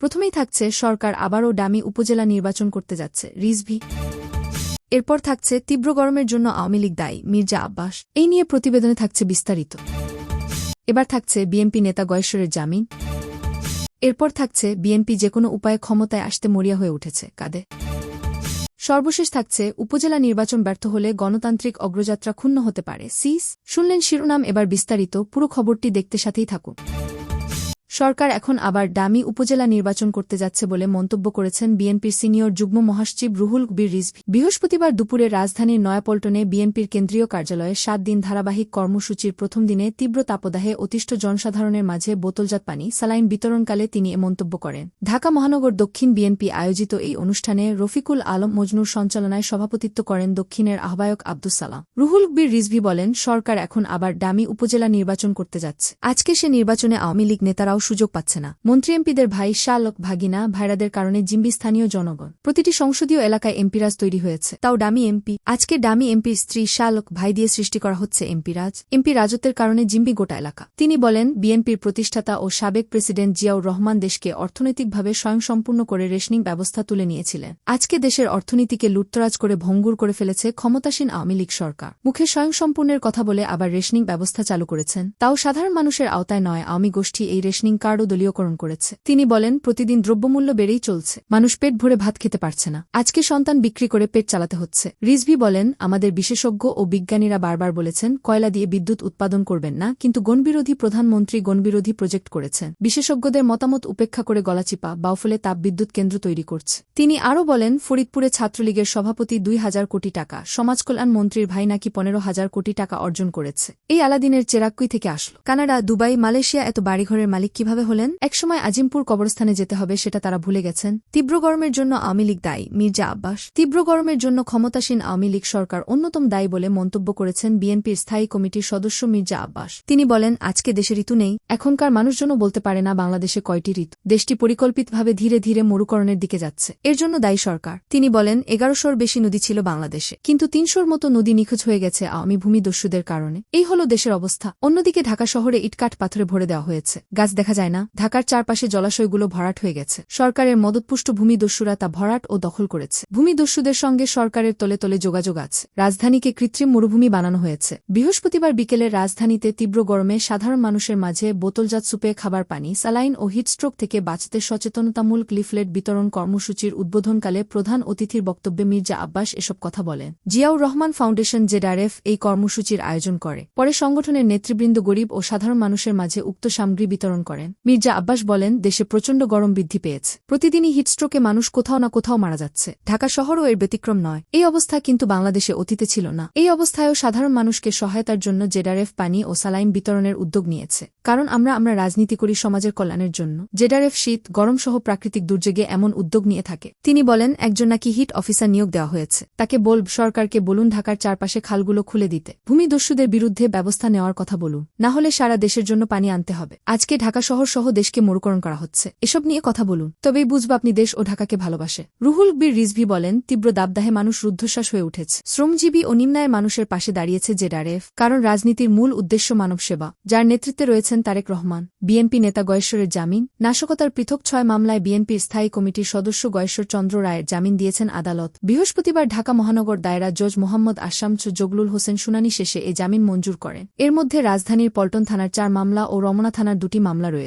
প্রথমেই থাকছে সরকার আবারও ডামি উপজেলা নির্বাচন করতে যাচ্ছে, রিজভি। এরপর থাকছে তীব্র গরমের জন্য আওয়ামী লীগ দায়ী, মির্জা আব্বাস। এই নিয়ে প্রতিবেদনে থাকছে বিস্তারিত। এবার থাকছে বিএনপি নেতা গয়েশ্বরের জামিন। এরপর থাকছে বিএনপি যে কোনো উপায়ে ক্ষমতায় আসতে মরিয়া হয়ে উঠেছে কাদে সর্বশেষ থাকছে উপজেলা নির্বাচন ব্যর্থ হলে গণতান্ত্রিক অগ্রযাত্রা ক্ষুণ্ণ হতে পারে। সিস, শুনলেন শিরোনাম, এবার বিস্তারিত। পুরো খবরটি দেখতে সাথেই থাকুন। সরকার এখন আবার ডামি উপজেলা নির্বাচন করতে যাচ্ছে বলে মন্তব্য করেছেন বিএনপির সিনিয়র যুগ্ম মহাসচিব রুহুল কবির রিজভি। বৃহস্পতিবার দুপুরে রাজধানীর নয়াপল্টনে বিএনপির কেন্দ্রীয় কার্যালয়ে সাত দিন ধারাবাহিক কর্মসূচির প্রথম দিনে তীব্র তাপদাহে অতিষ্ঠ জনসাধারণের মাঝে বোতলজাত পানি সালাইন বিতরণকালে তিনি এ মন্তব্য করেন। ঢাকা মহানগর দক্ষিণ বিএনপি আয়োজিত এই অনুষ্ঠানে রফিকুল আলম মজনুর সঞ্চালনায় সভাপতিত্ব করেন দক্ষিণের আহ্বায়ক আব্দুস সালাম। রুহুল কবির রিজভি বলেন, সরকার এখন আবার ডামি উপজেলা নির্বাচন করতে যাচ্ছে। আজকে সে নির্বাচনে আওয়ামী লীগ নেতারাও সুযোগ পাচ্ছে না। মন্ত্রী এমপিদের ভাই শালক ভাগিনা ভাইরাদের কারণে জিম্বি স্থানীয় জনগণ। প্রতিটি সংসদীয় এলাকায় এমপিরাজ তৈরি হয়েছে। তাও ডামি এমপি। আজকে ডামি এমপির স্ত্রী শালক ভাই দিয়ে সৃষ্টি করা হচ্ছে এমপিরাজ। এমপি রাজত্বের কারণে জিম্বি গোটা এলাকা। তিনি বলেন, বিএনপির প্রতিষ্ঠাতা ও সাবেক প্রেসিডেন্ট জিয়াউর রহমান দেশকে অর্থনৈতিকভাবে স্বয়ংসম্পূর্ণ করে রেশনিং ব্যবস্থা তুলে নিয়েছিলেন। আজকে দেশের অর্থনীতিকে লুটতরাজ করে ভঙ্গুর করে ফেলেছে ক্ষমতাসীন আওয়ামী লীগ সরকার। মুখে স্বয়ংসম্পূর্ণের কথা বলে আবার রেশনিং ব্যবস্থা চালু করেছেন। তাও সাধারণ মানুষের আওতায় নয়, আওয়ামী গোষ্ঠী এই রেশনিং কার্ডও দলীয়করণ করেছে। তিনি বলেন, প্রতিদিন দ্রব্যমূল্য বেড়েই চলছে। মানুষ পেট ভরে ভাত খেতে পারছে না। আজকে সন্তান বিক্রি করে পেট চালাতে হচ্ছে। রিজভি বলেন, আমাদের বিশেষজ্ঞ ও বিজ্ঞানীরা বারবার বলেছেন, কয়লা দিয়ে বিদ্যুৎ উৎপাদন করবেন না, কিন্তু গণবিরোধী প্রধানমন্ত্রী গণবিরোধী প্রজেক্ট করেছেন। বিশেষজ্ঞদের মতামত উপেক্ষা করে গলাচিপা, বাউফলে তাপ বিদ্যুৎ কেন্দ্র তৈরি করছে। তিনি আরও বলেন, ফরিদপুরে ছাত্রলীগের সভাপতি দুই হাজার কোটি টাকা, সমাজকল্যাণ মন্ত্রীর ভাই নাকি পনেরো হাজার কোটি টাকা অর্জন করেছে। এই আলাদিনের চেরাক্কুই থেকে আসলো। কানাডা, দুবাই, মালয়েশিয়া এত বাড়িঘরের মালিক কীভাবে হলেন? একসময় আজিমপুর কবরস্থানে যেতে হবে, সেটা তারা ভুলে গেছেন। তীব্র গরমের জন্য আওয়ামী লীগ দায়ী, মির্জা আব্বাস। তীব্র গরমের জন্য ক্ষমতাসীন আওয়ামী লীগ সরকার অন্যতম দায়ী বলে মন্তব্য করেছেন বিএনপির স্থায়ী কমিটির সদস্য মির্জা আব্বাস। তিনি বলেন, আজকে দেশে ঋতু নেই, এখনকার মানুষজনও বলতে পারে না বাংলাদেশে কয়টি ঋতু। দেশটি পরিকল্পিতভাবে ধীরে ধীরে মরুকরণের দিকে যাচ্ছে। এর জন্য দায়ী সরকার। তিনি বলেন, এগারোশোর বেশি নদী ছিল বাংলাদেশে, কিন্তু তিনশোর মতো নদী নিখোঁজ হয়ে গেছে আওয়ামী ভূমিদস্যুদের কারণে। এই হল দেশের অবস্থা। অন্যদিকে ঢাকা শহরে ইটকাট পাথরে ভরে দেওয়া হয়েছে। গাছ দেখা যায় না, ঢাকার চারপাশে জলাশয়গুলো ভরাট হয়ে গেছে। সরকারের মদতপুষ্ট ভূমিদস্যুরা তা ভরাট ও দখল করেছে। ভূমিদস্যুদের সঙ্গে সরকারের তলে তলে যোগাযোগ আছে। রাজধানীকে কৃত্রিম মরুভূমি বানানো হয়েছে। বৃহস্পতিবার বিকেলে রাজধানীতে তীব্র গরমে সাধারণ মানুষের মাঝে বোতলজাত সুপে, খাবার পানি, স্যালাইন ও হিটস্ট্রোক থেকে বাঁচতে সচেতনতামূলক লিফলেট বিতরণ কর্মসূচির উদ্বোধনকালে প্রধান অতিথির বক্তব্যে মির্জা আব্বাস এসব কথা বলেন। জিয়াউর রহমান ফাউন্ডেশন জেডারএফ এই কর্মসূচির আয়োজন করে। পরে সংগঠনের নেতৃবৃন্দ গরিব ও সাধারণ মানুষের মাঝে উক্ত সামগ্রী বিতরণ করেন। মির্জা আব্বাস বলেন, দেশে প্রচণ্ড গরম বৃদ্ধি পেয়েছে। প্রতিদিনই হিটস্ট্রোকে মানুষ কোথাও না কোথাও মারা যাচ্ছে। ঢাকা শহরও এর ব্যতিক্রম নয়। এই অবস্থা কিন্তু বাংলাদেশে অতীতে ছিল না। এই অবস্থায়ও সাধারণ মানুষকে সহায়তার জন্য জেডারএফ পানি ও সালাইন বিতরণের উদ্যোগ নিয়েছে। কারণ আমরা আমরা রাজনীতি করি সমাজের কল্যাণের জন্য। জেডারএফ শীত গরম সহ প্রাকৃতিক দুর্যোগে এমন উদ্যোগ নিয়ে থাকে। তিনি বলেন, একজন নাকি হিট অফিসার নিয়োগ দেওয়া হয়েছে। তাকে বল, সরকারকে বলুন ঢাকার চারপাশে খালগুলো খুলে দিতে। ভূমিদস্যুদের বিরুদ্ধে ব্যবস্থা নেওয়ার কথা বলুন। না হলে সারা দেশের জন্য পানি আনতে হবে। আজকে ঢাকা শহর সহ দেশকে মরুকরণ করা হচ্ছে। এসব নিয়ে কথা বলুন। তবেই বুঝব আপনি দেশ ও ঢাকাকে ভালোবাসে। রুহুল বীর রিজভি বলেন, তীব্র দাবদাহে মানুষ রুদ্ধশ্বাস হয়ে উঠেছে। শ্রমজীবী ও নিম্নায়ের মানুষের পাশে দাঁড়িয়েছে জেডারএফ, কারণ রাজনীতির মূল উদ্দেশ্য মানব সেবা যার নেতৃত্বে রয়েছেন তারেক রহমান। বিএনপি নেতা গয়েশ্বরের জামিন। নাশকতার পৃথক ছয় মামলায় বিএনপির স্থায়ী কমিটির সদস্য গয়েশ্বর চন্দ্র রায়ের জামিন দিয়েছেন আদালত। বৃহস্পতিবার ঢাকা মহানগর দায়রা জজ মোহাম্মদ আসামচ জগলুল হোসেন শুনানি শেষে এ জামিন মঞ্জুর করেন। এর মধ্যে রাজধানীর পল্টন থানার চার মামলা ও রমনা থানার দুটি মামলা রয়েছে।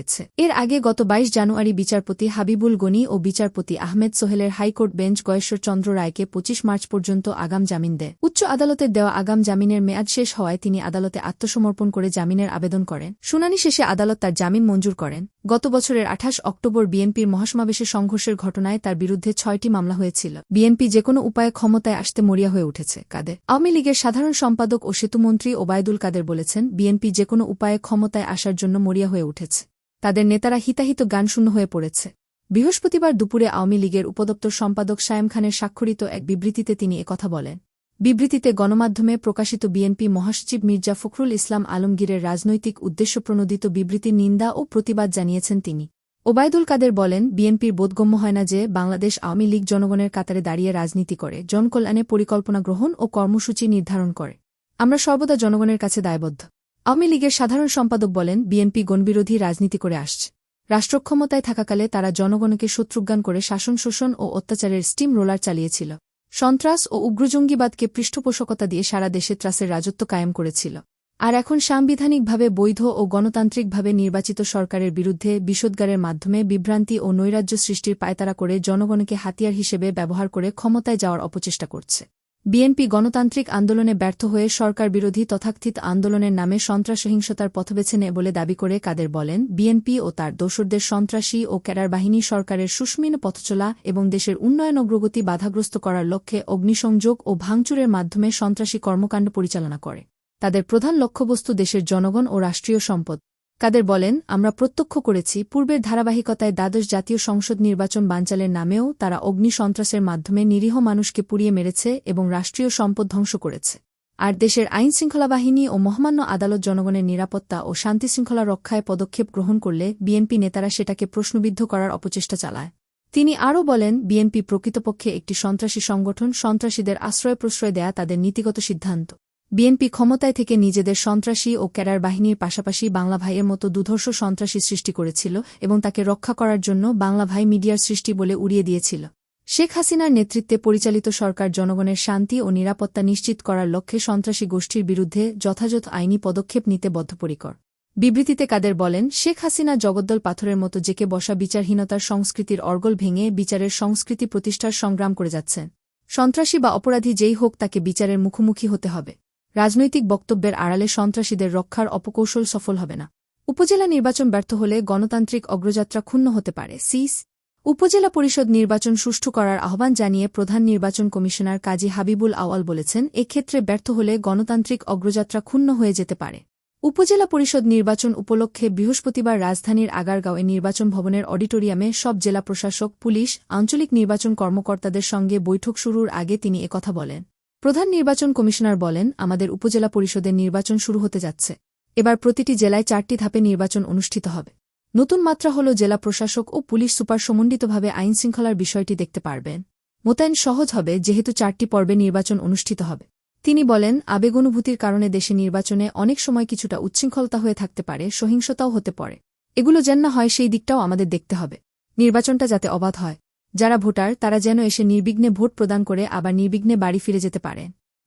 এর আগে গত বাইশ জানুয়ারি বিচারপতি হাবিবুল গনি ও বিচারপতি Ahmed সোহেলের high court bench Goyeshwar Chandra রায়কে পঁচিশ মার্চ পর্যন্ত আগাম জামিন দেয়। উচ্চ আদালতের দেওয়া আগাম জামিনের মেয়াদ শেষ হওয়ায় তিনি আদালতে আত্মসমর্পণ করে জামিনের আবেদন করেন। শুনানি শেষে আদালত তার জামিন মঞ্জুর করেন। গত বছরের আঠাশ অক্টোবর বিএনপির মহাসমাবেশে সংঘর্ষের ঘটনায় তার বিরুদ্ধে ছয়টি মামলা হয়েছিল। বিএনপি যেকোনো উপায়ে ক্ষমতায় আসতে মরিয়া হয়ে উঠেছে, কাদের? আওয়ামী লীগের সাধারণ সম্পাদক ও সেতুমন্ত্রী ওবায়দুল কাদের বলেছেন, বিএনপি যেকোনো উপায়ে ক্ষমতায় আসার জন্য মরিয়া হয়ে উঠেছে। তাদের নেতারা হিতাহিত গানশূন্য হয়ে পড়েছে। বৃহস্পতিবার দুপুরে আওয়ামী লীগের উপদপ্তর সম্পাদক সায়েম খানের স্বাক্ষরিত এক বিবৃতিতে তিনি একথা বলেন। বিবৃতিতে গণমাধ্যমে প্রকাশিত বিএনপি মহাসচিব মির্জা ফখরুল ইসলাম আলমগীরের রাজনৈতিক উদ্দেশ্যপ্রণোদিত বিবৃতির নিন্দা ও প্রতিবাদ জানিয়েছেন তিনি। ওবায়দুল কাদের বলেন, বিএনপির বোধগম্য হয় না যে বাংলাদেশ আওয়ামী লীগ জনগণের কাতারে দাঁড়িয়ে রাজনীতি করে, জনকল্যাণে পরিকল্পনা গ্রহণ ও কর্মসূচি নির্ধারণ করে। আমরা সর্বদা জনগণের কাছে দায়বদ্ধ। আওয়ামী লীগের সাধারণ সম্পাদক বলেন, বিএনপি গণবিরোধী রাজনীতি করে আসছে। রাষ্ট্রক্ষমতায় থাকাকালে তারা জনগণকে শত্রুজ্ঞান করে শাসন, শোষণ ও অত্যাচারের স্টিম রোলার চালিয়েছিল। সন্ত্রাস ও উগ্রজঙ্গিবাদকে পৃষ্ঠপোষকতা দিয়ে সারা দেশে ত্রাসের রাজত্ব কায়েম করেছিল। আর এখন সাংবিধানিকভাবে বৈধ ও গণতান্ত্রিকভাবে নির্বাচিত সরকারের বিরুদ্ধে বিষোদ্গারের মাধ্যমে বিভ্রান্তি ও নৈরাজ্য সৃষ্টির পায়তারা করে জনগণকে হাতিয়ার হিসেবে ব্যবহার করে ক্ষমতায় যাওয়ার অপচেষ্টা করছে। বিএনপি গণতান্ত্রিক আন্দোলনে ব্যর্থ হয়ে সরকার বিরোধী তথাকথিত আন্দোলনের নামে সন্ত্রাস সহিংসতার পথ বেছে নেয় বলে দাবি করে কাদের বলেন, বিএনপি ও তার দোসরদের সন্ত্রাসী ও ক্যাডার বাহিনী সরকারের সুস্মিন পথচলা এবং দেশের উন্নয়ন অগ্রগতি বাধাগ্রস্ত করার লক্ষ্যে অগ্নিসংযোগ ও ভাঙচুরের মাধ্যমে সন্ত্রাসী কর্মকাণ্ড পরিচালনা করে। তাদের প্রধান লক্ষ্যবস্তু দেশের জনগণ ও রাষ্ট্রীয় সম্পদ। কাদের বলেন, আমরা প্রত্যক্ষ করেছি, পূর্বের ধারাবাহিকতায় দ্বাদশ জাতীয় সংসদ নির্বাচন বাঞ্চালের নামেও তারা অগ্নি সন্ত্রাসের মাধ্যমে নিরীহ মানুষকে পুড়িয়ে মেরেছে এবং রাষ্ট্রীয় সম্পদ ধ্বংস করেছে। আর দেশের আইন শৃঙ্খলা বাহিনী ও মহামান্য আদালত জনগণের নিরাপত্তা ও শান্তিশৃঙ্খলা রক্ষায় পদক্ষেপ গ্রহণ করলে বিএনপি নেতারা সেটাকে প্রশ্নবিদ্ধ করার অপচেষ্টা চালায়। তিনি আরও বলেন, বিএনপি প্রকৃতপক্ষে একটি সন্ত্রাসী সংগঠন সন্ত্রাসীদের আশ্রয় প্রশ্রয় দেয়া তাদের নীতিগত সিদ্ধান্ত। বিএনপি ক্ষমতায় থেকে নিজেদের সন্ত্রাসী ও ক্যাডার বাহিনীর পাশাপাশি বাংলা ভাইয়ের মতো দুধর্ষ সন্ত্রাসী সৃষ্টি করেছিল এবং তাকে রক্ষা করার জন্য বাংলা ভাই মিডিয়ার সৃষ্টি বলে উড়িয়ে দিয়েছিল। শেখ হাসিনার নেতৃত্বে পরিচালিত সরকার জনগণের শান্তি ও নিরাপত্তা নিশ্চিত করার লক্ষ্যে সন্ত্রাসী গোষ্ঠীর বিরুদ্ধে যথাযথ আইনি পদক্ষেপ নিতে বদ্ধপরিকর। বিবৃতিতে কাদের বলেন, শেখ হাসিনা জগদ্দল পাথরের মতো জেকে বসা বিচারহীনতার সংস্কৃতির অর্গল ভেঙে বিচারের সংস্কৃতি প্রতিষ্ঠার সংগ্রাম করে যাচ্ছেন। সন্ত্রাসী বা অপরাধী যেই হোক তাকে বিচারের মুখোমুখি হতে হবে। রাজনৈতিক বক্তব্যের আড়ালে সন্ত্রাসীদের রক্ষার অপকৌশল সফল হবে না। উপজেলা নির্বাচন ব্যর্থ হলে গণতান্ত্রিক অগ্রযাত্রা ক্ষুণ্ণ হতে পারে, সিস। উপজেলা পরিষদ নির্বাচন সুষ্ঠু করার আহ্বান জানিয়ে প্রধান নির্বাচন কমিশনার কাজী হাবিবুল আওয়াল বলেছেন, এক্ষেত্রে ব্যর্থ হলে গণতান্ত্রিক অগ্রযাত্রা ক্ষুণ্ণ হয়ে যেতে পারে। উপজেলা পরিষদ নির্বাচন উপলক্ষে বৃহস্পতিবার রাজধানীর আগারগাঁওয়ে নির্বাচন ভবনের অডিটোরিয়ামে সব জেলা প্রশাসক, পুলিশ, আঞ্চলিক নির্বাচন কর্মকর্তাদের সঙ্গে বৈঠক শুরুর আগে তিনি একথা বলেন। প্রধান নির্বাচন কমিশনার বলেন, আমাদের উপজেলা পরিষদের নির্বাচন শুরু হতে যাচ্ছে। এবার প্রতিটি জেলায় চারটি ধাপে নির্বাচন অনুষ্ঠিত হবে। নতুন মাত্রা হল জেলা প্রশাসক ও পুলিশ সুপার সমন্বিতভাবে আইনশৃঙ্খলার বিষয়টি দেখতে পারবেন। মোতায়েন সহজ হবে, যেহেতু চারটি পর্বে নির্বাচন অনুষ্ঠিত হবে। তিনি বলেন, আবেগ অনুভূতির কারণে দেশে নির্বাচনে অনেক সময় কিছুটা উচ্ছৃঙ্খলতা হয়ে থাকতে পারে, সহিংসতাও হতে পারে। এগুলো যেন না হয়, সেই দিকটাও আমাদের দেখতে হবে। নির্বাচনটা যাতে অবাধ হয়। যারা ভোটার, তারা যেন এসে নির্বিঘ্নে ভোট প্রদান করে আবার নির্বিঘ্নে বাড়ি ফিরে যেতে পারে।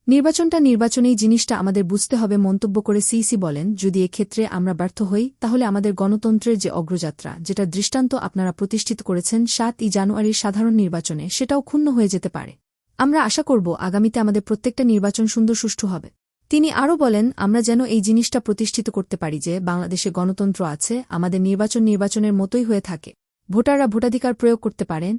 নির্বাচনটা নির্বাচনেই জিনিসটা আমাদের বুঝতে হবে, মন্তব্য করে সিইসি বলেন, যদি এক্ষেত্রে আমরা ব্যর্থ হই, তাহলে আমাদের গণতন্ত্রের যে অগ্রযাত্রা, যেটা দৃষ্টান্ত আপনারা প্রতিষ্ঠিত করেছেন সাত ই জানুয়ারির সাধারণ নির্বাচনে, সেটাও ক্ষুণ্ণ হয়ে যেতে পারে। আমরা আশা করব আগামীতে আমাদের প্রত্যেকটা নির্বাচন সুন্দর সুষ্ঠু হবে। তিনি আরও বলেন, আমরা যেন এই জিনিসটা প্রতিষ্ঠিত করতে পারি যে বাংলাদেশে গণতন্ত্র আছে, আমাদের নির্বাচন নির্বাচনের মতোই হয়ে থাকে। ভোটাররা ভোটাধিকার প্রয়োগ করতে পারেন